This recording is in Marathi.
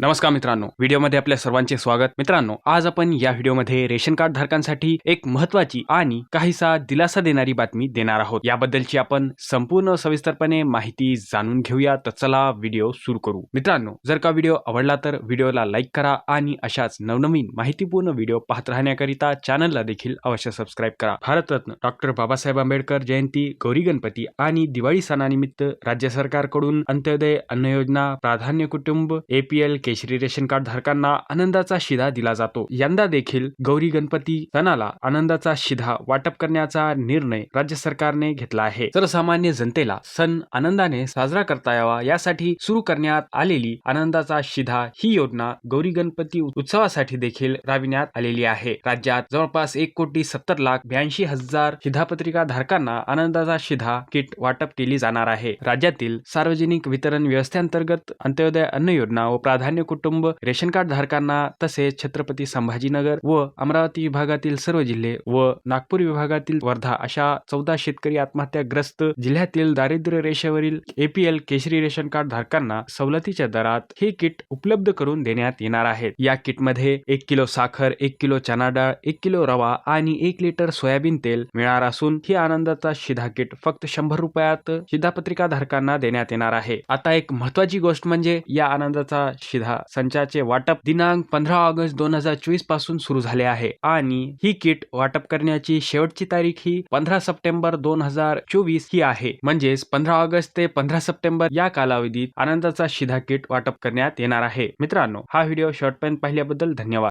नमस्कार मित्रांनो व्हिडिओमध्ये आपल्या सर्वांचे स्वागत. मित्रांनो आज आपण या व्हिडिओमध्ये रेशन कार्ड धारकांसाठी एक महत्वाची आणि काहीसा दिलासा देणारी बातमी देणार आहोत. याबद्दलची आपण संपूर्ण सविस्तरपणे माहिती जाणून घेऊया तर चला व्हिडिओ सुरू करू. मित्रांनो जर का व्हिडिओ आवडला तर व्हिडिओला लाईक करा आणि अशाच नवनवीन माहितीपूर्ण व्हिडिओ पाहत राहण्याकरिता चॅनलला देखील अवश्य सबस्क्राईब करा. भारतरत्न डॉक्टर बाबासाहेब आंबेडकर जयंती गौरी गणपती आणि दिवाळी सणानिमित्त राज्य सरकारकडून अंत्योदय अन्न योजना प्राधान्य कुटुंब एपीएल केशरी रेशन कार्ड धारकांना आनंदाचा शिधा दिला जातो. यंदा देखील गौरी गणपती सणाला आनंदाचा शिधा वाटप करण्याचा निर्णय राज्य सरकारने घेतला आहे. सर्वसामान्य जनतेला सण आनंदाने साजरा करता यावा यासाठी सुरू करण्यात आलेली आनंदाचा शिधा ही योजना गौरी गणपती उत्सवासाठी देखील राबविण्यात आलेली आहे. राज्यात जवळपास एक कोटी सत्तर लाख ब्याऐंशी हजार शिधापत्रिका धारकांना आनंदाचा शिधा किट वाटप केली जाणार आहे. राज्यातील सार्वजनिक वितरण व्यवस्थेअंतर्गत अंत्योदय अन्न योजना व प्राधान्य कुटुंब रेशन कार्ड धारकांना तसेच छत्रपती संभाजीनगर व अमरावती विभागातील सर्व जिल्हे व नागपूर विभागातील वर्धा अशा चौदा शेतकरी आत्महत्याग्रस्त जिल्ह्यातील दारिद्र्य रेषेवरील एपीएल केशरी रेशन कार्ड धारकांना सवलतीच्या दरात हे किट उपलब्ध करून देण्यात येणार आहे या किटमध्ये एक किलो साखर एक किलो चना डाळ एक किलो रवा आणि एक लिटर सोयाबीन तेल मिळणार असून ही आनंदाचा शिधा किट फक्त शंभर रुपयात शिधापत्रिका धारकांना देण्यात येणार आहे. आता एक महत्वाची गोष्ट म्हणजे या आनंदाचा शिधा संचाचे वाटप दिनांक पंधरा ऑगस्ट दोन हजार चोवीसपासून सुरू झाले आहे. आणि ही किट वाटप करण्याची शेवटची तारीख ही पंधरा सप्टेंबर दोन हजार चोवीस ही आहे. म्हणजेच पंधरा ऑगस्ट ते पंधरा सप्टेंबर या कालावधीत आनंदाचा शिधा किट वाटप करण्यात येणार आहे. मित्रांनो हा व्हिडिओ शॉर्टपर्यंत पाहिल्याबद्दल धन्यवाद.